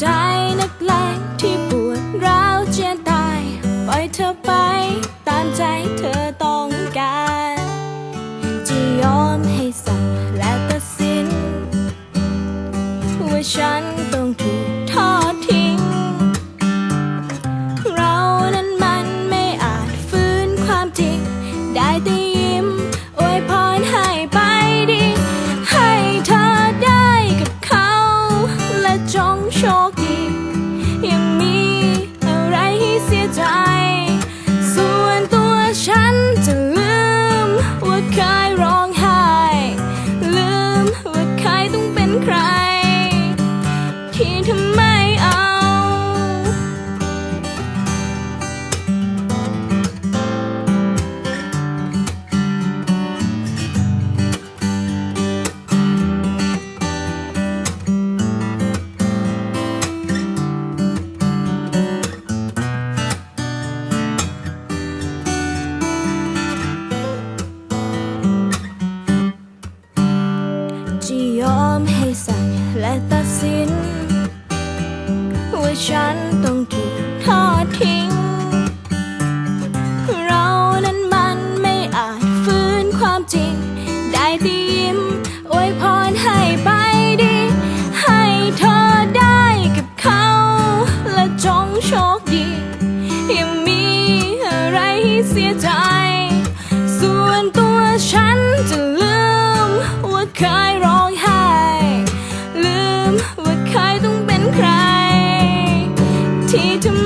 ใจนักเลงที่ปวดร้าวเจียนตาย ปล่อยเธอไปตามใจเธอต้องการจะยอมให้สั่งและตัดสิน ว่าฉันต้องถูก ตัดสิน ว่าฉันต้องถูกทอดทิ้ง เรานั้นมันไม่อาจฟื้นความจริง ได้แต่ยิ้มอวยพรให้ไปดี ให้เธอได้กับเขา และจงโชคดียังมีอะไรเสียใจ tomorrow.